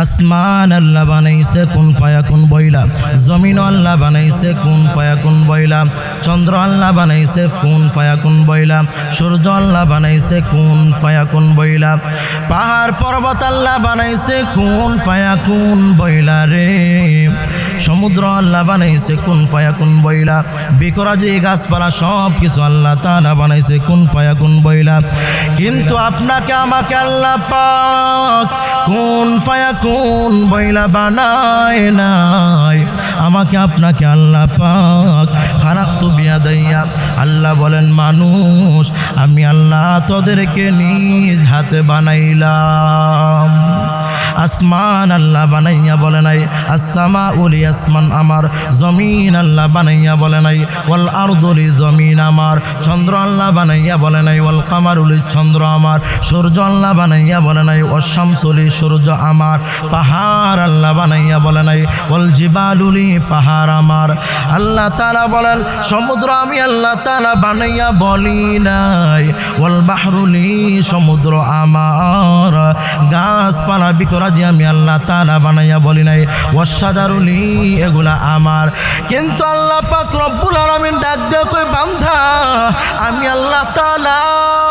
আসমান আল্লাহ বানাইছে, কোন ফায়াকুন বইলা? জমিন আল্লাহ বানাইছে, কোন ফায়াকুন বইলা? চন্দ্র আল্লাহ বানাইছে, কোন ফায়াকুন বইলা? সূর্য আল্লাহ বানাইছে, কোন ফায়াকুন বইলা? পাহাড়, পর্বত আল্লাহ বানাইছে, কোন ফায়াকুন বইলা রে? সমুদ্র আল্লাহ বানাইছে, কোন ফায়াকুন বইলা? বিকরাজি, গাছপালা সব কিছু আল্লাহ তালা বানাইছে, কোন ফায়াকুন বইলা? কিন্তু আপনাকে, আমাকে আল্লাহ পাক কোন ফায়াকুন বইলা বানায় নাই? আমাকে আপনাকে আল্লাহ পাক খারাপ তো বিয়া দইয়া আল্লাহ বলেন, মানুষ, আমি আল্লাহ তোদেরকে নিজ হাতে বানাইলাম। আসমান আল্লাহ বানাইয়া বলে নাই আসামা উলি আসমান আমার, জমিন আল্লাহ বানাইয়া বলে নাই, ওয়াল আরদুলি জমিন আমার, চন্দ্র আল্লাহ বানাইয়া বলে নাই, ওয়াল কামার উলি চন্দ্র আমার, সূর্য আল্লাহ বানাইয়া বলে নাই ও শামসুলি সূর্য আমার, পাহাড় আল্লাহ বানাইয়া বলে নাই, ওয়াল জিবালুলি পাহাড় আমার। আল্লাহ তাআলা বলেন, সমুদ্র আমি আল্লাহ তাআলা বানাইয়া বলি নাই। ওয়াল বাহরুলি সমুদ্র আমার। গাছপালা, বিকরাজি আমি আল্লাহ তাআলা বানাইয়া বলি নাই। ওয়াসাদারুলি এগুলা আমার। কিন্তু আল্লাহ পাক রব্বুল আলামিন ডাক কই বান্ধা আমি আল্লাহ তাআলা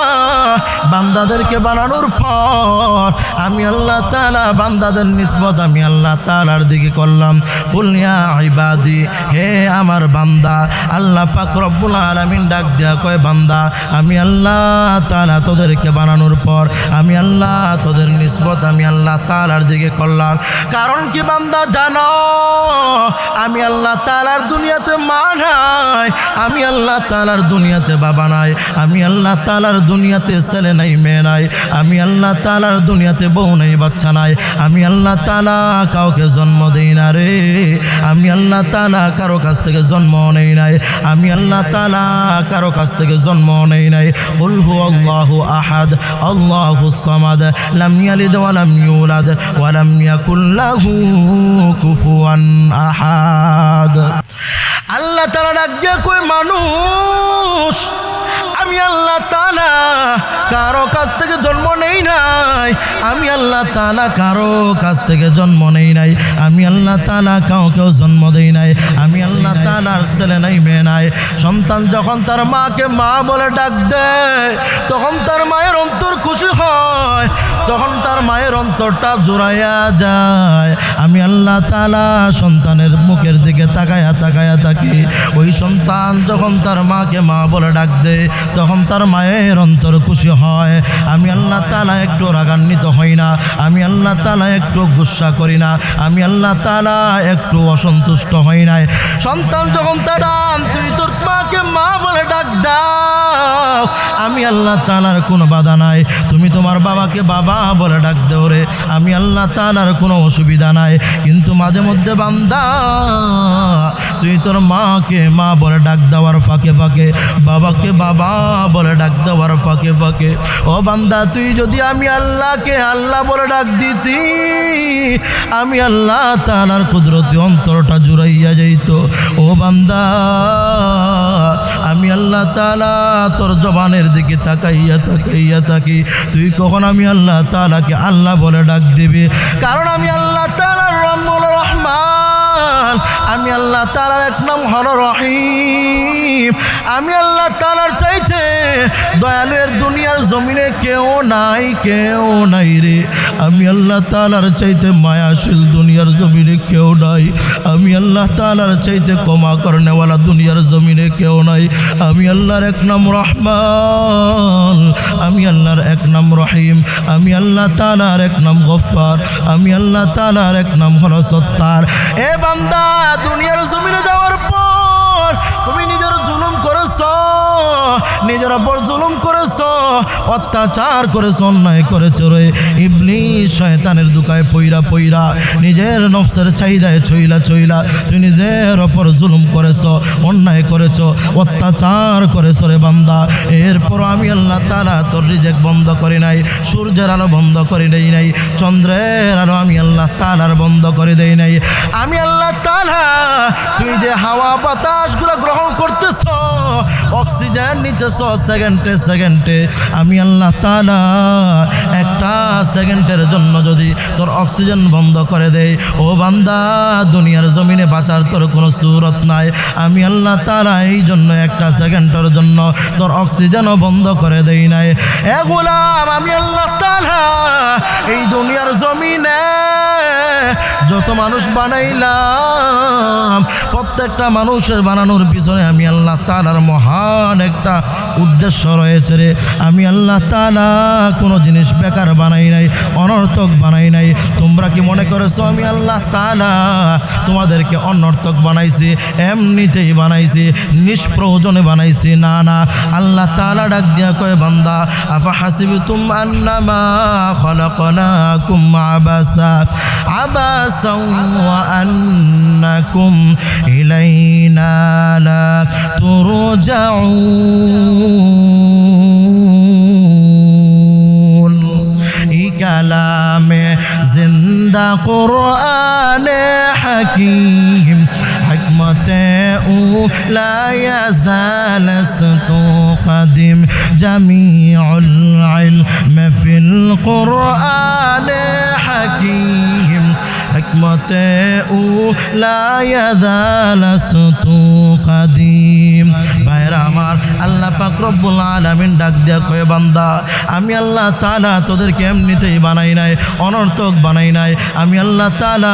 বান্দাদেরকে বানানোর পর আমি আল্লাহ তালা বান্দাদের নিসবত আমি আল্লাহ তাআলার দিকে করলাম। কুলিয়া ইবাদি, হে আমার বান্দা, আল্লাহ পাক রব্বুল আলামিন ডাক দিয়া কয়, বান্দা, আমি আল্লাহ তালা তোদেরকে বানানোর পর আমি আল্লাহ তোদের নিসবত আমি আল্লাহ তাআলার দিকে করলাম। কারণ কি বান্দা, জানো, আমি আল্লাহ তাআলার দুনিয়াতে মা নাই, আমি আল্লাহ তাআলার দুনিয়াতে বাবা নাই, আমি আল্লাহ তাআলার দুনিয়াতে ছেলে নাই, মেয়ে নাই। আমি আল্লাহ তাআলার দুনিয়াতে বউ নাই, বাচ্চা নাই। আমি আল্লাহ তালা কাউকে জন্ম দেই না রে। আমি আল্লাহ তালা কারও কাছ থেকে জন্ম নেই নাই। আমি আল্লাহ তালা কারও কাছ থেকে জন্ম নেই নাই। উল হু আল্লাহু আহাদ, আল্লাহু সামাদ, লাম ইয়ালিদ ওয়া লাম ইউলাদ, ওয়া লাম কুফুয়ান আহাদ। আল্লাহ তাআলা ডাক কই মানুষ, আমি আল্লাহ তাআলা কারও কাছ থেকে জন্ম নেই নাই। আমি আল্লাহ তালা কারও কাছ থেকে জন্ম নেই নাই। আমি আল্লাহ তালা কাউকেও জন্ম দেই নাই। আমি আল্লাহ তালার ছেলে নাই, মেয়ে নাই। সন্তান যখন তার মাকে মা বলে ডাক দেয়, তখন তার মায়ের অন্তর খুশি হয়। তখন তার মায়ের অন্তরটা জোড়াইয়া যায়। আমি আল্লাহ তালা সন্তানের মুখের দিকে তাকায়া তাকায়া থাকি। ওই সন্তান যখন তার মাকে মা বলে ডাক দেয়, তখন তার মায়ের অন্তর খুশি হয়। আমি আল্লাহ তালা একটু রাগান্বিত হই না। আমি আল্লাহ তালা একটু গুসা করি না। আমি আল্লাহ তালা একটু অসন্তুষ্ট হই নাই। সন্তান যখন তার তুই তোর মাকে মা বলে ডাক দাও। আমি আল্লাহ তালার কোনো বাধা নাই। তুমি তোমার বাবাকে বাবা বলে ডাক দেও রে। আমি আল্লাহ তাআলার কোনো অসুবিধা নাই। কিন্তু মাঝে মধ্যে বান্দা, তুই তোর মাকে মা বলে ডাক দেওয়ার ফাঁকে ফাঁকে, বাবাকে বাবা বলে ডাক দেওয়ার ফাঁকে ফাঁকে। ও বান্দা, তুই যদি আমি আল্লাহকে আল্লাহ বলে ডাক দিতি, আমি আল্লাহ তাআলার কুদরতি অন্তরটা জুড়াইয়া যাইত। ও বান্দা আমি আল্লাহ তালা তোর জবানের দিকে তাকাইয়া তাকাইয়া থাকি। তুই কখন আমি আল্লাহ তালাকে আল্লাহ বলে ডাক দিবি? কারণ আমি আল্লাহ তাআলার রহমুল রহমান। আমি আল্লাহ তালার এক নাম হল রহিম। আমি আল্লাহ তাআলার চাইতে দয়ালুয়ের দুনিয়ার জমিনে কেউ নাই কেউ নাই রে। আমি আল্লাহ তাআলার চাইতে মায়াশীল দুনিয়ার জমিনে কেউ নাই। আমি আল্লাহ তাআলার চাইতে ক্ষমা করনেওয়ালা দুনিয়ার জমিনে কেউ নাই। আমি আল্লাহর এক নাম রহমান, আমি আল্লাহর এক নাম রহিম, আমি আল্লাহ তাআলার এক নাম গফফার, আমি আল্লাহ তাআলার এক নাম হলো সত্তার। এ বান্দা, দুনিয়ার জমিনে যাওয়ার পর তুমি নিজের জুলুম করেছ, নিজের ওপর জুলুম করেছ, অত্যাচার করেছ, অন্যায় করেছ রে। ইবলি শয়তানের দুকায় পইরা পইরা, নিজের নফসের চাহিদায় ছইলা ছইলা তুই নিজের ওপর জুলুম করেছ, অন্যায় করেছ, অত্যাচার করেছ রে বান্দা। এরপর আমি আল্লাহ তালা তোর রিজেক বন্ধ করি নাই, সূর্যের আলো বন্ধ করি নাই নাই, চন্দ্রের আলো আমি আল্লাহ তালার বন্ধ করে দেই নাই। আমি আল্লাহ তালা তুই যে হাওয়া বাতাসগুলো গ্রহণ করতেছ, অক্সিজেন নিতেছ সেকেন্ডে সেকেন্ডে, আমি আল্লাহ তালা একটা সেকেন্ডের জন্য যদি তোর অক্সিজেন বন্ধ করে দেয় ও বান্দা, দুনিয়ার জমিনে বাঁচার তোর কোনো সুরত নাই। আমি আল্লাহ তালা এই জন্য একটা সেকেন্ডের জন্য তোর অক্সিজেনও বন্ধ করে দেই নাই। এ গোলাম, আমি আল্লাহ তালা এই দুনিয়ার জমিনে যত মানুষ বানাইলাম প্রত্যেকটা মানুষের বানানোর পিছনে আমি আল্লাহ তালার মহান একটা উদ্দেশ্য রয়েছে রে। আমি আল্লাহ তালা কোনো জিনিস বেকার বানাই নাই, অনর্থক বানাই নাই। তোমরা কি মনে করেছ আমি আল্লাহ তালা তোমাদেরকে অনর্থক বানাইছি, এমনিতেই বানাইছি, নিষ্প্রয়োজনে বানাইছি? না না। আল্লাহ তালা ডাক দিয়া কয়, বান্দা, আফা হাসিবি তুম খলকনাকুম আবাসা আন্নাকুম ইলাইনা লা رسول كلام زند قرآن حكيم حكمته لا يزال ستقدم جميع العلم في القرآن حكيم حكمته لا يزال ستقدم ভাইরা আমার, আল্লাহ পাক রব্বুল আলামিন ডাক দিয়া কয়ে, বান্দা, আমি আল্লাহ তাআলা তোদেরকে এমনিতেই বানাই নাই, অনর্থক বানাই নাই। আমি আল্লাহ তাআলা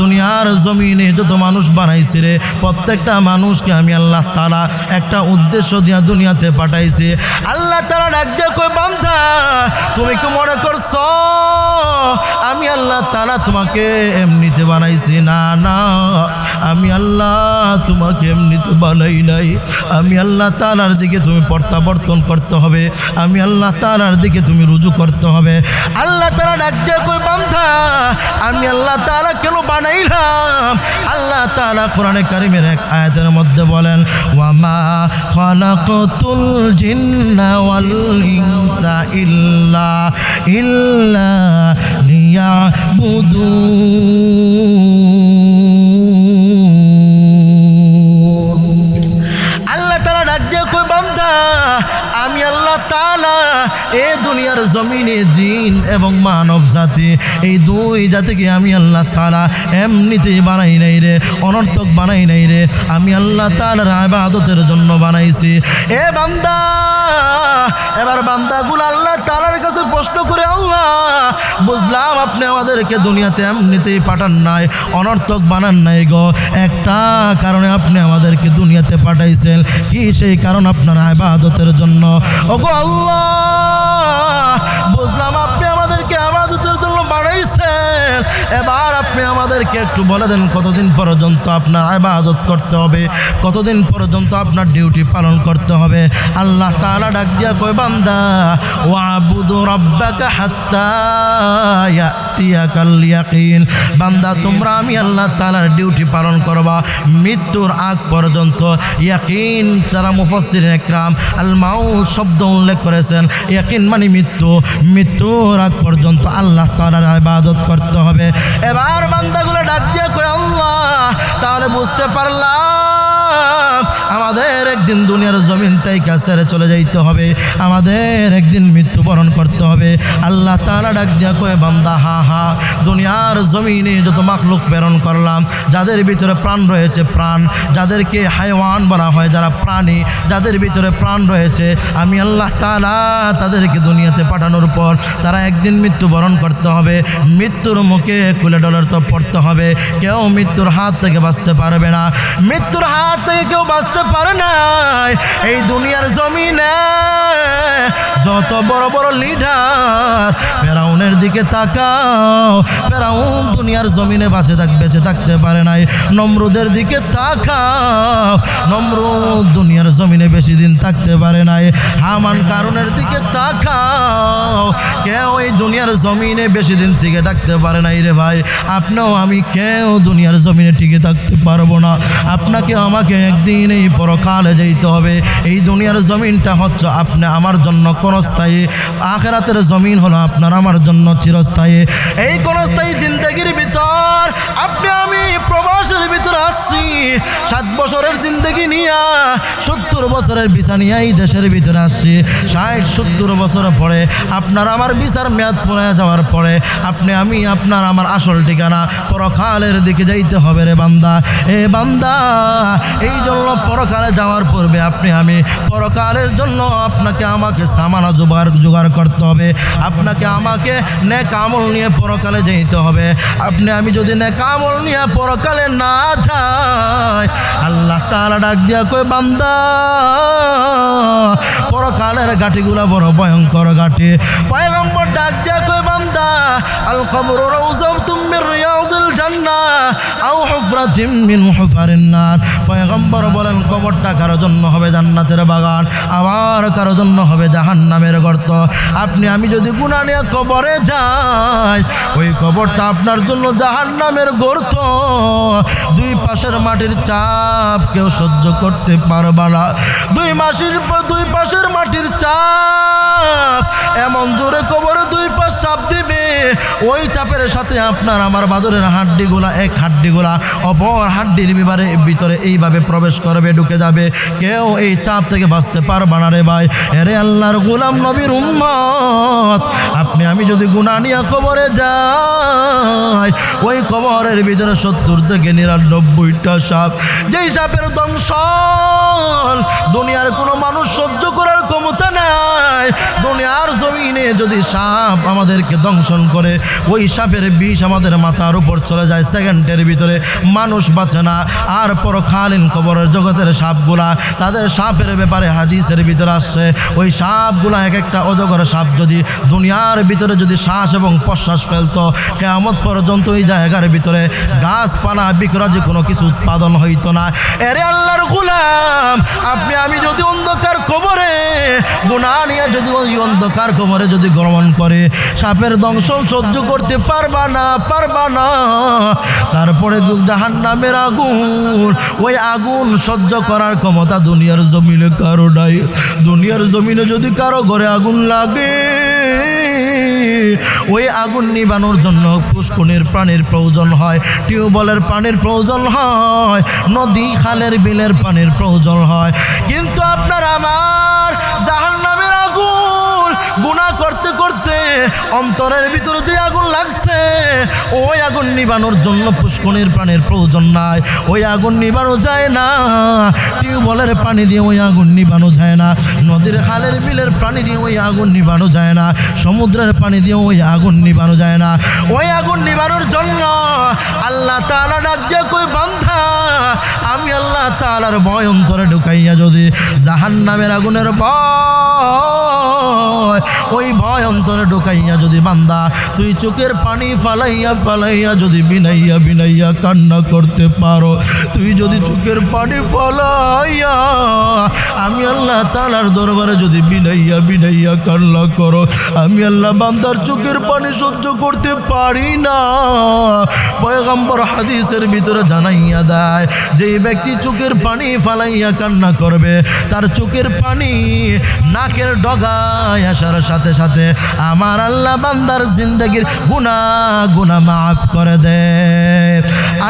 দুনিয়ার জমিনে যত মানুষ বানাইছি রে, প্রত্যেকটা মানুষকে আমি আল্লাহ তাআলা একটা উদ্দেশ্য দিয়া দুনিয়াতে পাঠাইছি। আল্লাহ তাআলা ডাক দিয়া কয়ে, বান্দা, তুমি কি মনে করছ, আমি আল্লাহ তাআলা তোমাকে এমনিতে বানাইছি? না না, আমি আল্লাহ তোমাকে এমনিতে বানাই নাই। আমি আল্লাহ তালার দিকে তুমি প্রত্যাবর্তন করতে হবে। আমি আল্লাহ তালার দিকে তুমি রুজু করতে হবে। আল্লাহ তালা ডাক দিয়ে কই বান্ধা আমি আল্লাহ তালা কেন বানাইলাম? আল্লাহ তালা কোরআনে কারিমের এক আয়াতের মধ্যে বলেন, ওয়ামা খলাকতুল জিন্না ওয়াল ইনসা ইল্লা ইল্লা জমিনে জিন এবং মানব জাতি, এই দুই জাতিকে আমি আল্লাহ তালা এমনিতেই বানাই নাই রে, অনর্থক বানাই নাই রে। আমি আল্লাহ তালার আবাদতের জন্য বানাইছি। এ বান্দা, এবার বান্দাগুলো আল্লাহ তালার কাছে প্রশ্ন করে, আল্লাহ, বুঝলাম আপনি আমাদেরকে দুনিয়াতে এমনিতেই পাঠান নাই, অনর্থক বানান নাই গো। একটা কারণে আপনি আমাদেরকে দুনিয়াতে পাঠাইছেন, কি সেই কারণ আপনার আবাদতের জন্য? ওগো আল্লাহ বুঝলাম আপনি আমাদেরকে আবাদতের জন্য বাড়াইছেন এবার আপনি আমাদেরকে একটু বলে দেন, কতদিন পর্যন্ত আপনার আবাদত করতে হবে? কতদিন পর্যন্ত আপনার ডিউটি পালন করতে হবে? আল্লাহ তালা ডাক দিয়া কই বান্দা, ওয়াবুদু রাব্বাকা হাত্তা ইয়াকিন। বান্দা, তোমরা আমি আল্লাহ তাআলার ডিউটি পালন করবা। মৃত্যুর আগ পর্যন্ত ইয়াকিন, যারা মুফাসসিরিন একরাম, আল মাউত শব্দ উল্লেখ করেছেন, ইয়াকিন মানে মৃত্যু। মৃত্যুর আগ পর্যন্ত আল্লাহ তাআলার ইবাদত করতে হবে। এবার বান্দাগুলো ডাক দিয়ে কই আল্লাহ, তাহলে বুঝতে পারলাম আমাদের একদিন দুনিয়ার জমিন তাইকা ছেড়ে চলে যাইতে হবে। আমাদের একদিন মৃত্যুবরণ করতে হবে। আল্লাহ তাআলা ডাক দিয়া কয়ে, বান্দা, হা হা, দুনিয়ার জমিনে যত মাখলুক প্রেরণ করলাম, যাদের ভিতরে প্রাণ রয়েছে প্রাণ, যাদেরকে হাইওয়ান বলা হয় যারা প্রাণী, যাদের ভিতরে প্রাণ রয়েছে, আমি আল্লাহ তালা তাদেরকে দুনিয়াতে পাঠানোর পর তারা একদিন মৃত্যুবরণ করতে হবে। মৃত্যুর মুখে কুলে ডলার তো পড়তে হবে। কেউ মৃত্যুর হাত থেকে বাঁচতে পারবে না। মৃত্যুর হাত থেকে কেউ বাঁচতে পারে না এই দুনিয়ার জমিনে। যত বড় বড় লিডার ফেরাউনের দিকে তাকাও। ফেরাউন দুনিয়ার জমিনে বাঁচে থাক, বেঁচে থাকতে পারে নাই। নমরুদের দিকে তাকাও। নমরুদ দুনিয়ার জমিনে বেশি দিন থাকতে পারে নাই। হামান কারণের দিকে তাকাও। কেউ এই দুনিয়ার জমিনে বেশি দিন টিকে থাকতে পারে নাই রে ভাই। আপনিও আমি, কেউ দুনিয়ার জমিনে টিকে থাকতে পারব না। আপনাকে, আমাকে একদিন এই পরকালে যেতে হবে। এই দুনিয়ার জমিনটা হচ্ছে আপনি আমার জন্য ক্ষণস্থায়ী, আখেরাতের জমিন হলো আপনার, আমার জন্য চিরস্থায়ী। এই ক্ষণস্থায়ী জিন্দগির ভিতর আপনি, আমি প্রবাসের ভিতরে আসছি। সাত বছরের জিন্দগি নিয়া সত্তর বছরের ভিসা নিয়ে এই দেশের ভিতরে আসছি। ষাট, সত্তর বছর পরে আপনার আমার ভিসার মেয়াদ ফুরে যাওয়ার পরে আপনি, আমি আপনার আমার আসল ঠিকানা পরকালের দিকে যাইতে হবে রে বান্দা। এ বান্দা, এই জন্য পরকালে যাওয়ার পূর্বে আপনি, আমি পরকালের জন্য আপনাকে আমাকে সামানা জোগাড় জোগাড় করতে হবে। আপনাকে আমাকে নেক আমল নিয়ে পরকালে যেতে হবে। আপনি, আমি যদি নেক আমল নিয়ে পরকালে না যাই, আল্লাহ তাআলা ডাক দিয়া কই বান্দা, পরকালের গাঠিগুলা বড় ভয়ঙ্কর গাঠি পয়গম্বর ডাক দিয়া কই বান্দা, আল কবর রাউজাতুম তুমি রিয়াদিল জান্নাহ, আও হুফরাতিম মিন হুফারিন নার। পয়গম্বর বলেন, কবরটা কারও জন্য হবে জান্নাতের বাগান, আবার কারও জন্য হবে জাহান্নামের গর্ত। আপনি, আমি যদি গুনাহ নিয়ে কবরে যাই, ওই কবরটা আপনার জন্য জাহান্নামের গর্ত। দুই পাশের মাটির চাপ কেউ সহ্য করতে পারবে না। দুই মাসের দুই পাশের মাটির চাপ, এমন জোরে কবরে দুই পাশ চাপ দিবে। ওই চাপের সাথে আপনার আমার বাদরের হাড্ডিগুলা, এক হাড্ডিগুলা, অপর হাড্ডির বিবারে ভিতরে এইভাবে প্রবেশ করবে, ঢুকে যাবে। কেউ এই চাপ থেকে বাঁচতে পারবে না রে ভাই। এরে আল্লাহর গোলাম নবীর উম্মত, আপনি আমি যদি গুণা নিয়ে কবরে যাই, ওই কবরের ভিতরে সত্তর থেকে নিরানব্বইটা সাপ। যেই সাপের দংশন দুনিয়ার কোনো মানুষ সহ্য করার ক্ষমতা নাই। দুনিয়ার জমিনে যদি সাপ আমাদেরকে দংশন করে, ওই সাপের বিষ আমাদের মাথার উপর চলে যায় সেকেন্ডের ভিতরে। মানুষ বাঁচে না। আর পরকালীন কবরের জগতের সাপগুলা তাদের সাপের ব্যাপারে হাদিসের ভিতরে আসছে। ওই সাপগুলা এক একটা অজগর সাপ যদি দুনিয়ার ভিতরে যদি শ্বাস এবং প্রশ্বাস ফেলতো কেমত পর্যন্ত ওই জায়গার ভিতরে গাছপালা বিকরাজি কোনো কিছু উৎপাদন হইতো না। এরে আল্লাহর গুলাম, আপনি আমি যদি অন্ধকার কবরে গুণা নিয়ে যদি ওই অন্ধকার কোমরে যদি গ্রহণ করে, সাপের দংশন সহ্য করতে পারবা না পারবা না। তারপরে জাহান নামের আগুন, ওই আগুন সহ্য করার ক্ষমতা দুনিয়ার জমিনে কারও নাই। দুনিয়ার জমিনে যদি কারও ঘরে আগুন লাগে ওই আগুন নিবানোর জন্য পুষ্কনের প্রাণের প্রয়োজন হয়। টিউবওয়েলের পানির প্রয়োজন হয়, নদী খালের বিলের পানির প্রয়োজন হয়। কিন্তু আপনার আমার জাহান গুণা করতে করতে অন্তরের ভিতরে যে আগুন লাগছে, ওই আগুন নিবানোর জন্য পুষ্কনের প্রাণের প্রয়োজন নাই। ওই আগুন নিবানো যায় না। টিউবওয়েলের পানি দিয়ে ওই আগুন নিবানো যায় না। নদীর খালের বিলের পানি দিয়ে ওই আগুন নিবানো যায় না। সমুদ্রের পানি দিয়ে ওই আগুন নিবানো যায় না। ওই আগুন নিবানোর জন্য আল্লাহ তাআলা ডাক দিয়ে কই বান্ধা আমি আল্লাহ তাআলার ভয় অন্তরে ঢুকাইয়া যদি জাহান্নামের আগুনের ভয় ওই ভয় অন্তরে ঢুকাইয়া যদি বান্দা, তুই চোখের পানি ফালাইয়া ফালাইয়া যদি বিনাইয়া বিনাইয়া কান্না করতে পারো, তুই যদি চোখের পানি ফালাইয়া আমি আল্লাহ তালার দরবারে যদি বিনাইয়া বিনাইয়া কান্না করো, আমি আল্লাহ বান্দার চোখের পানি সহ্য করতে পারি না। পয়গম্বর হাদিসের ভিতরে জানাইয়া দেয় যে ব্যক্তি চোখের পানি ফালাইয়া কান্না করবে, তার চোখের পানি নাকের ডগায় আসার সাথে সাথে আমার আল্লাহ বান্দার জিন্দগির গুনা গুনা মাফ করে দে।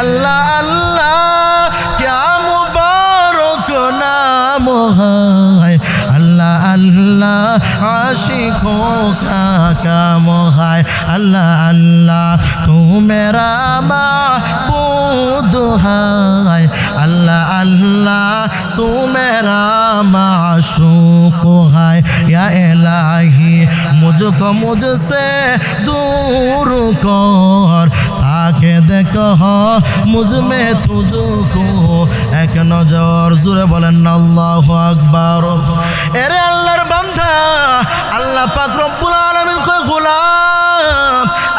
আল্লাহ আল্লাহ কেম বারক আল্লাহ আল্লাহ, আশিকো কাকা মোহায়। আল্লাহ আল্লাহ তুমেরা মা দোহায় আল্লাহ আল্লাহ তুমেরা মা শুকো হায়। ইয়া এলাহি को मुझसे दूर कर आके देखो मुझ में तुझको এক নজর, জুড়ে বলেন আল্লাহ আকবার। এরে আল্লাহর বান্ধা আল্লাহ পাক রব্বুল আলামিন কয়, গোলাম।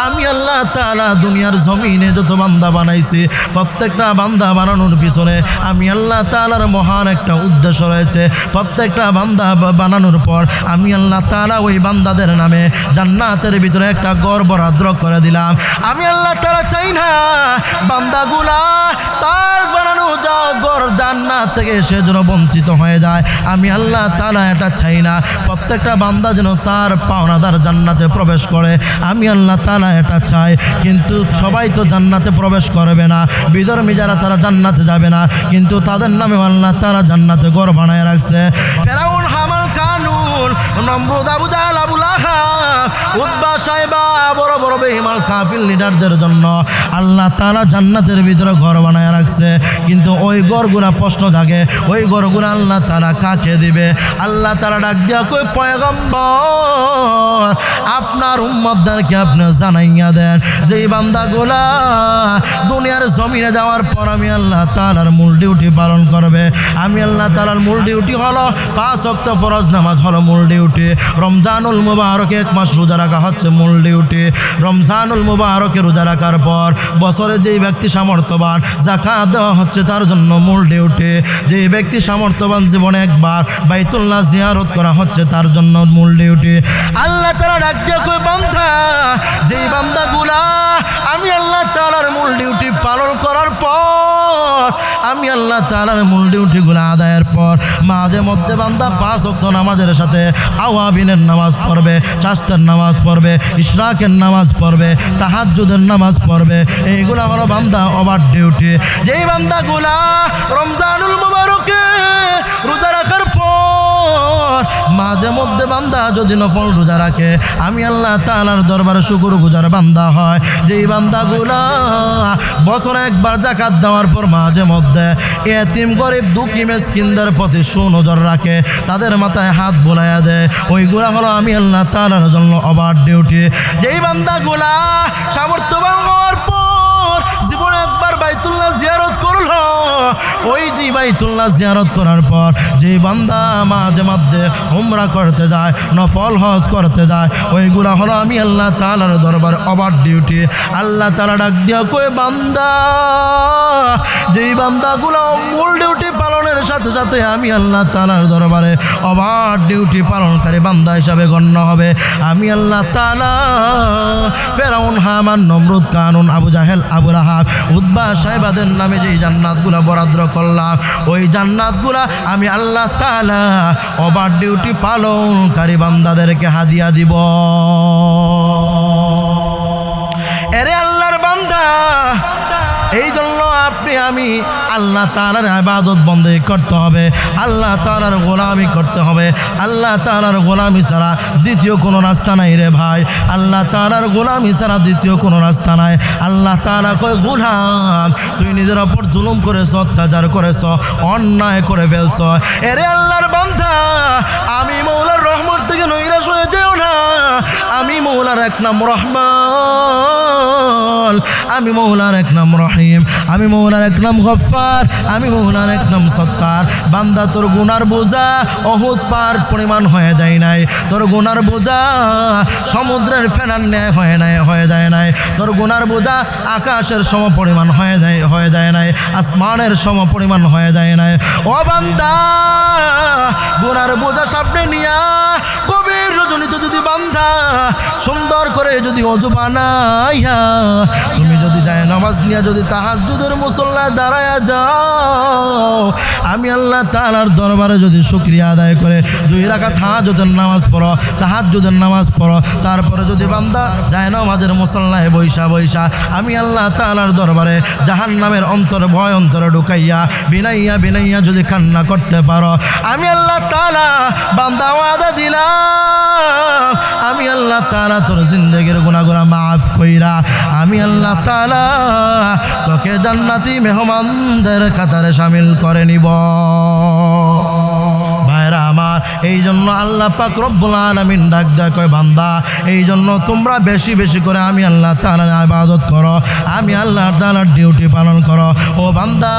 আমি আল্লাহ তাআলা দুনিয়ার জমিনে যত বান্দা বানাইছি, প্রত্যেকটা বান্দা বানানোর পিছনে আমি আল্লাহ তাআলার মহান একটা উদ্দেশ্য রয়েছে। প্রত্যেকটা বান্দা বানানোর পর আমি আল্লাহ তাআলা ওই বান্দাদের নামে জান্নাতের ভিতরে একটা করে দিলাম। আমি আল্লাহ তাআলা চাই না, বান্দাগুলা তার বানানো যা গড় জান্নাত থেকে সে যেন বঞ্চিত হয়ে যায়। আমি আল্লাহ তালা এটা চাই না। প্রত্যেকটা বান্দা যেন তার পাওনাদার জান্নাতে প্রবেশ করে। আমি আল্লাহ তালা এটা চাই। কিন্তু সবাই তো জান্নাতে প্রবেশ করবে না। বিধর্মী যারা, তারা জান্নাতে যাবে না। কিন্তু তাদের নামে আল্লাহ তারা জান্নাতে গড় বানায় রাখছে। ফেরাউন হামাল কানুন নম্রদ আবু উদ্বা সাহেবা, বড় বড় বেহিমাল কাফিল লিডারদের জন্য আল্লাহ তারা জান্নাতের ভিতরে ঘর বানায় রাখছে। কিন্তু ওই ঘরগুলা প্রশ্ন জাগে, ওই ঘরগুলা আল্লাহ তারা কাকে দিবে? আল্লাহ তারা ডাক দিয়া কই পয়গম্বর, আপনার উম্মতদেরকে আপনি জানাইয়া দেন। যেই বান্দাগুলা দুনিয়ার জমিনে যাওয়ার পর আমি আল্লাহ তালার মূল ডিউটি পালন করবে। আমি আল্লাহ তালার মূল ডিউটি হলো পাঁচ অক্ট ফরজ নামাজ হলো মূল ডিউটি রমজানুল মুবারকে এক মাস রোজা রাখা হচ্ছে মূল ডিউটি রমজানুল মুবারকে রোজা রাখার পর বছরে যেই ব্যক্তি সামর্থ্যবান জাকাত দেওয়া হচ্ছে তার জন্য মূল ডিউটি যেই ব্যক্তি সামর্থ্যবান জীবনে একবার বাইতুল্লাহ জিয়ারত করা হচ্ছে তার জন্য মূল ডিউটি আল্লাহ তারা দিয়ে কই বান্ধা যেই বান্দাগুলা আমি আল্লাহ তালার মূল ডিউটি পালন করার পর আমি আল্লাহ তালার মূল ডিউটিগুলো আদায়ের পর মাঝে মধ্যে বান্দা পাঁচ অক্ত নামাজের সাথে আওয়াবিনের নামাজ পড়বে, চাস্তের নামাজ পড়বে, ইশরাকের নামাজ পড়বে তাহাজুদের নামাজ পড়বে। এইগুলো আমার বান্দা ওভার ডিউটি যেই বান্দাগুলা রমজানুল মাঝে মধ্যে বান্দা যদি নফল রোজা রাখে, আমি আল্লাহ তালার দরবারে শুকুর গুজার বান্দা হয়। যেই বান্দাগুলা বছরে একবার জাকাত দেওয়ার পর মাঝে মধ্যে এতিম, গরিব, দুঃখী, মেসকিনদের প্রতি সুনজর রাখে, তাদের মাথায় হাত বোলাইয়া দেয়। ওইগুলা হলো আমি আল্লাহ তালার জন্য ওভার ডিউটি যেই বান্দাগুলা সামর্থ্যবান ওই যে বাইতুল্লাহ জিয়ারত করার পর যে বান্দা মাঝে মধ্যে উমরা করতে যায়, নফল হজ করতে যায় ওইগুলা হলো আমি আল্লাহ তালার দরবার ওভার ডিউটি আল্লাহ তালা ডাক দিয়া কই বান্দা, যেই বান্দাগুলো মূল ডিউটি পালনের সাথে সাথে আমি আল্লাহ তালার দরবারে ওভার ডিউটি পালনকারী বান্দা হিসাবে গণ্য হবে। আমি আল্লাহ তালা ফেরাউন, হামান, নমরুদ, কানুন, আবু জাহেল আবু রাহাব উদ্বা সাহেবাদের নামে যেই জান্নাতগুলা বরাদ্র করলাম। ওই জান্নাতগুলা আমি আল্লাহ তালা ওভার ডিউটি পালনকারী বান্দাদেরকে হাদিয়া দিব। এরে আল্লাহর বান্দা, এই জন্য আপনি আমি আল্লাহ তালার আবাদত বন্ধ করতে হবে। আল্লাহ তালার গোলামি করতে হবে। আল্লাহ তালার গোলামি ছাড়া দ্বিতীয় কোনো রাস্তা নাই রে ভাই। আল্লাহ তালার গোলামি ছাড়া দ্বিতীয় কোনো রাস্তা নাই। আল্লাহ তালা কয়, গোলাম, তুই নিজের ওপর জুলুম করেছ, অত্যাচার করেছ, অন্যায় করে ফেলছ। এরে আল্লাহর বান্ধা আমি মৌলার রহমত থেকে নৈরাশ হয়ে যেও না। আমি মৌলার এক নাম রহমান। আমি মৌলার এক নাম রহিম। আমি মৌলার এক নাম গফার আমি মৌলার এক নাম সত্তার। বান্দা, তোর গুনার বোঝা অহুত পার পরিমাণ হয়ে যায় নাই। তোর গুনার বোঝা সমুদ্রের ফেনার ন্যায় হয়ে নাই, হয়ে যায় নাই। তোর গুনার বোঝা আকাশের সম পরিমাণ হয়ে যায় হয়ে যায় নাই। আসমানের সম পরিমাণ হয়ে যায় নাই। ও বান্দা, গুনার বোঝা সামনে নিয়া গভীর রজনীতে যদি বান্ধা সুন্দর করে যদি অজু বানাইয়া, তুমি যদি যায় নামাজ নিয়ে যদি তাহাজুদের মুসল্লায় দাঁড়ায়া যাও, আমি আল্লাহ তালার দরবারে যদি শুক্রিয়া আদায় করে, দুই রাখা তাহাজুদের নামাজ পড়ো তাহাজুদের নামাজ পড়ো, তারপরে যদি বান্দা যায় নামাজের মুসল্লায় বৈশা বৈশা, আমি আল্লাহ তালার দরবারে জাহান নামের অন্তর, ভয় অন্তরে ঢুকাইয়া, বিনাইয়া বিনাইয়া যদি কান্না করতে পারো, আমি আল্লাহ তালা বান্দা ওয়াদা দিলাম। আমি আল্লাহ তালা তোর জিন্দগির গুণাগুণা মাফ কইরা, আমি আল্লাহ তালা তোকে জান্নাতি মেহমানদের কাতারে সামিল করে নিব। ভাইরা আমার এই জন্য আল্লাহ পাক রব্বুল আলামিন ডাক দেয়, কয় বান্দা এই জন্য তোমরা বেশি বেশি করে আমি আল্লাহ তাআলার ইবাদত করো, আমি আল্লাহ তাআলার ডিউটি পালন করো। ও বান্দা,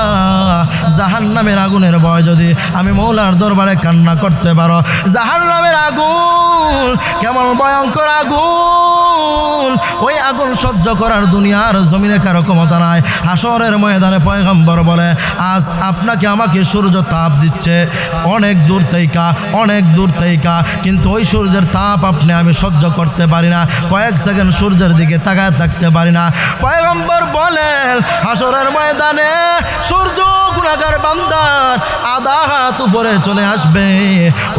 জাহান্নামের আগুনের ভয় যদি আমি মৌলার দরবারে কান্না করতে পারো, জাহান্নামের আগুন কেমন ভয়ঙ্কর আগুন। আগুন। ওই আগুন সহ্য করার দুনিয়ার জমিনে কারও ক্ষমতা নাই। হাসরের ময়দানে পয়গম্বর বলে, আজ আপনাকে আমাকে সূর্য তাপ দিচ্ছে। অনেক দূর থেকে অনেক দূর থেকে কিন্তু ওই সূর্যের তাপ আপনি আমি সহ্য করতে পারি না। কয়েক সেকেন্ড সূর্যের দিকে তাকায় থাকতে পারি না। পয়গম্বর বলেন হাসরের ময়দানে সূর্য গুণাগার বান্দার আধা হাত উপরে চলে আসবে।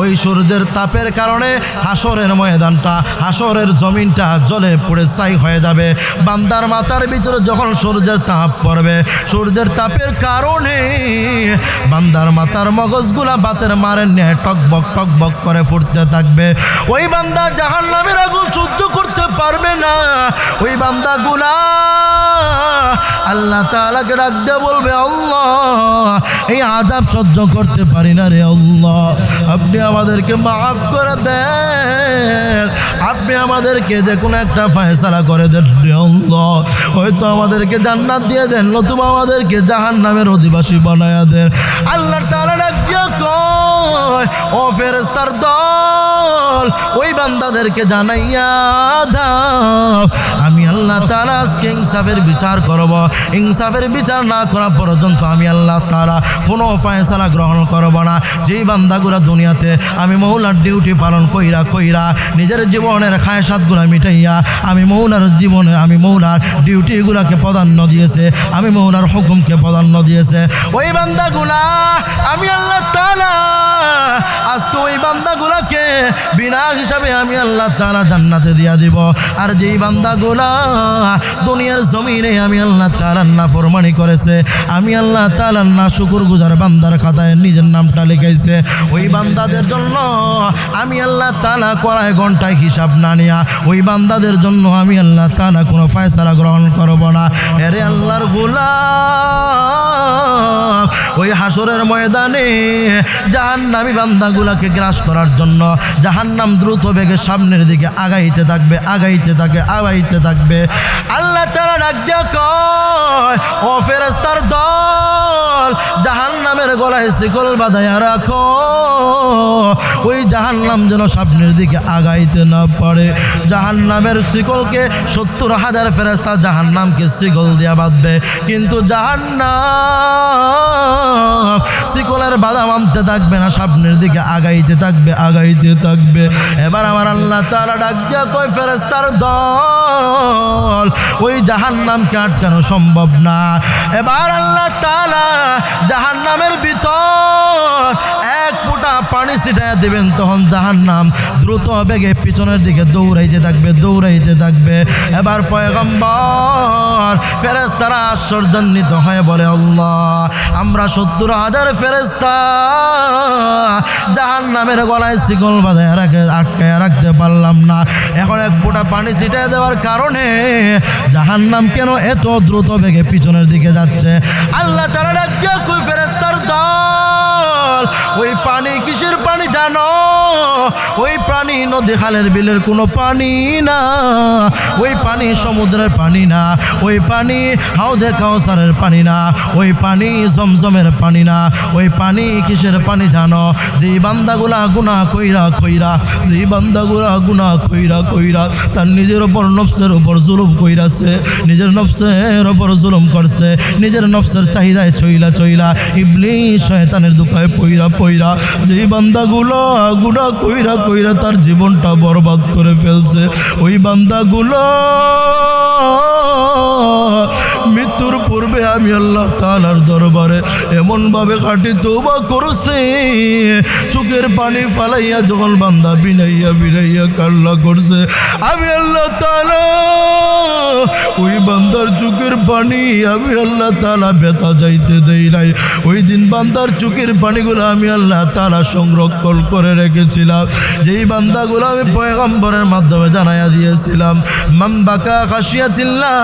ওই সূর্যের তাপের কারণে হাসরের ময়দানটা হাসরের জমিনটা জলে পড়ে ছাই হয়ে যাবে। বান্দার মাথার ভিতরে যখন সূর্যের তাপ পড়বে, সূর্যের তাপের কারণে বান্দার মাথার মগজগুলা বাতের মারে নিয়ে টকবক টকবক করে ফুটতে থাকবে। ওই বান্দা জাহান নামের আগুন সহ্য করতে পারবে না। ওই বান্দাগুলা আল্লাহ তাআলাকে ডাক দিয়ে বলবে, আল্লাহ এই আদাব সহ্য করতে পারি না রে আল্লাহ। আপনি আমাদেরকে মাফ করে দেন। আপনি আমাদেরকে যে কোনো একটা ফায়সালা করে দেন রে আল্লাহ। হয়তো আমাদেরকে জান্নাত দিয়ে দেন, নতুবা আমাদেরকে জাহান নামের অধিবাসী বানায়া দেন। আল্লাহ তালা ডাক ও ফেরেস্তার দল। ওই বান্দাদেরকে জানাইয়া দাও। আমি আল্লাহ তাআলা আজকে ইনসাফের বিচার করব। ইনসাফের বিচার না করা পর্যন্ত আমি আল্লাহ তাআলা কোনো ফয়সালা গ্রহণ করব না। যেই বান্দাগুলা দুনিয়াতে আমি মৌলার ডিউটি পালন কইরা কইরা নিজের জীবনের খায়সাতগুলা মিটাইয়া আমি মৌলার জীবনে আমি মৌলার ডিউটিগুলাকে প্রাধান্য দিয়েছে, আমি মৌলার হুকুমকে প্রাধান্য দিয়েছে। ওই বান্দাগুলা, আমি আল্লাহ তাআলা আজকে ওই বান্দাগুলাকে বিনা হিসাবে আমি আল্লাহ তাআলা জান্নাতে দিয়া দিব। আর যেই বান্দাগুলা দুনিয়ার জমিনে আমি আল্লাহ তাআলার না ফরমানি করেছে, আমি আল্লাহ তাআলার না শুকুর গুজার বান্দার খাতায় নিজের নামটা লিখাইছে, ওই বান্দাদের জন্য আমি আল্লাহ তালা কড়াই ঘন্টায় হিসাব না নিয়া, ওই বান্দাদের জন্য আমি আল্লাহ তাআলা কোনো ফয়সালা গ্রহণ করব না। এরে আল্লাহর গোলা ওই হাসরের ময়দানে জাহান্নামী বান্দাগুলাকে গ্রাস করার জন্য জাহান্নাম দ্রুত বেগে সামনের দিকে আগাইতে থাকবে, আগাইতে থাকে, আগাইতে থাকবে। আল্লাহ তারা ডাক দিয়া কয়, ও ফেরাস্তার দল জাহান্নামের গলায় শিকল বাঁধাইয়া রাখো। ওই জাহান্নাম যেন সামনের দিকে আগাইতে না পারে। জাহান্নামের শিকলকে সত্তর হাজার ফেরেস্তা জাহান্নামকে শিকল দিয়া বাঁধবে। কিন্তু জাহান্নাম শিকলের বাধা মানতে থাকবে না সামনের দিকে আগাইতে থাকবে আগাইতে থাকবে। এবার আমার আল্লাহ তাআলা ডাক দিয়া কয় ফেরেস্তার দল, ওই জাহান্নামকে আটকানো সম্ভব না। এবার আল্লাহ তাআলা জাহান্নামের ভিতর এক ফুটা পানি ছিটাইয়া দিবেন তখন জাহান্নাম দ্রুত বেগে পিছনের দিকে দৌড়াইতে থাকবে দৌড়াইতে থাকবে। এবার পয়গম্বর ফেরেস্তারা আশ্চর্যান্বিত হয়ে বলে, আল্লাহ, আমরা সত্তর হাজার ফেরেস্তা জাহান নামের গলায় শিকল বাঁধায় রাখে আটকায় রাখতে পারলাম না। এখন এক ফোঁটা পানি ছিটিয়ে দেওয়ার কারণে জাহান নাম কেন এত দ্রুত বেগে পিছনের দিকে যাচ্ছে? আল্লাহ তারা ফেরেস্তার দল? ওই পানি কিসের পানি জানো? ওই পানি নদী খালের বিলের কোনো পানি না। ওই পানি সমুদ্রের পানি না। ওই পানি হাউদে কাউসারের পানি না। ওই পানি জমজমের পানি না। ওই পানি কিসের পানি জানো? যেই বান্দাগুলা গুনা কইরা কইরা, যেই বান্দাগুলা গুনা কইরা কইরা, তার নিজের ওপর নফসের ওপর জুলুম কইরাছে, নিজের নফসের ওপর জুলুম করছে, নিজের নফসের চাহিদায় চইলা চইলা ইবলি শয়তানের দুঃখায় পইরা পইরা, যেই বান্দাগুলো গুনা কইরা কইরা তার জীবনটা বরবাদ করে ফেলছে, ওই বান্দাগুলো মৃত্যুর পূর্বে আমি আল্লাহ তালার দরবারে এমনভাবে খাটি তৌবা করছে, চোখের পানি ফালাইয়া যখন বান্দা বিনাইয়া বিনাইয়া কাল্লা করছে, আমি আল্লাহ তালা ওই বান্দার চোখের পানি আমি আল্লাহ তালা বেতা যাইতে দেই নাই। ওই দিন বান্দার চোখের পানিগুলো আমি আল্লাহ তালা সংরক্ষণ করে রেখেছিলাম। যেই বান্দাগুলো আমি পয়গম্বরের মাধ্যমে জানাইয়া দিয়েছিলাম। মাম্বাকা খাসিয়াতিল্লাহ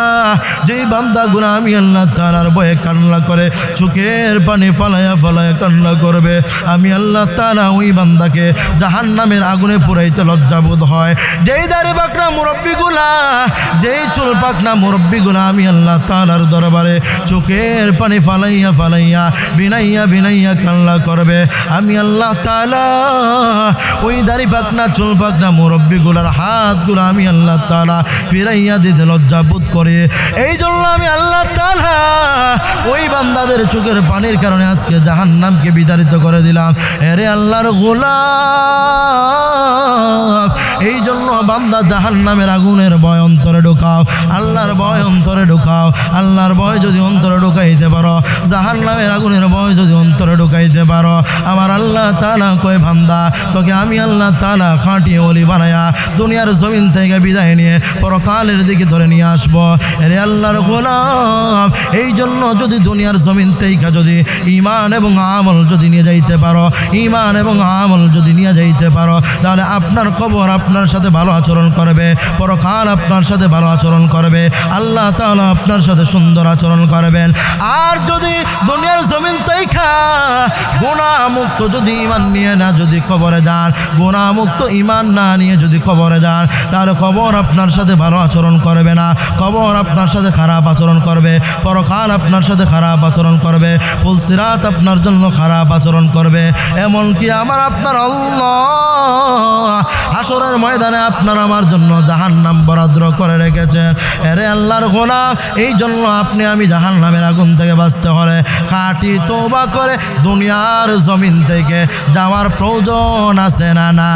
যেই বান্দাগুলো আমি আল্লাহ তালার বয়ে কান্না করে, চোখের পানি ফালাইয়া ফালাইয়া কান্না করবে। আমি আল্লাহ তালা ওই বান্দাকে জাহান নামের আগুনে পুরাইতে লজ্জাবোধ হয়। যেই দাঁড়ে বাকরা মুরব্বীগুলা যেই চুল পাকনা মুরব্বীগুলো আমি আল্লাহ তালার দরবারে চোখের পানি ফালাইয়া ফালাইয়া বিনাইয়া বিনাইয়া কাল্লা করবে। আমি আল্লাহ তালা ওই দাড়ি পাকনা, চুল পাকনা মুরব্বীগুলার হাতগুলো আমি আল্লাহ তালা ফিরাইয়া দিতে লজ্জা বোধ করে। এই জন্য আমি আল্লাহ তালা ওই বান্দাদের চোখের পানির কারণে আজকে জাহান্নামকে বিতাড়িত করে দিলাম। এরে আল্লাহর গোলাম এই জন্য বান্দা জাহান্নামের আগুনের ভয় অন্তরে ঢোকাও। আল্লাহর ভয় অন্তরে ঢোকাও। আল্লাহর ভয় যদি অন্তরে ঢুকাইতে পারো, জাহান্নামের আগুনের ভয় যদি অন্তরে ঢুকাইতে পারো, আমার আল্লাহ তালা কয়, বান্দা, তোকে আমি আল্লাহ তালা খাটিয়ে অলি বানায়া দুনিয়ার জমিন থেকে বিদায় নিয়ে পরকালের দিকে ধরে নিয়ে আসব। রে আল্লাহর গোলাম এই জন্য যদি দুনিয়ার জমিন থেকে যদি ইমান এবং আমল যদি নিয়ে যাইতে পারো, ইমান এবং আমল যদি নিয়ে পারো তাহলে আপনার কবর আপনার সাথে ভালো আচরণ করবে, পরকাল আপনার সাথে ভালো আচরণ করবে, আল্লাহ তাআলা আপনার সাথে সুন্দর আচরণ করবেন। আর যদি দুনিয়ার জমিন তৈখা গুণামুক্ত যদি ইমান নিয়ে না যদি কবরে যান, গুণামুক্ত ইমান না নিয়ে যদি কবরে যান, তাহলে কবর আপনার সাথে ভালো আচরণ করবে না। কবর আপনার সাথে খারাপ আচরণ করবে, পরকাল আপনার সাথে খারাপ আচরণ করবে, ফুলসিরাত আপনার জন্য খারাপ আচরণ করবে। এমনকি আমার, আপনার আল্লাহ হাসরের ময়দানে আপনার আমার জন্য জাহান নাম বরাদ্র করে রেখেছেন। এরে আল্লাহর গোলাম এই জন্য আপনি আমি জাহান নামের আগুন থেকে বাঁচতে হলে কাটি তোবা করে দুনিয়ার জমিন থেকে যাওয়ার প্রয়োজন আছে না না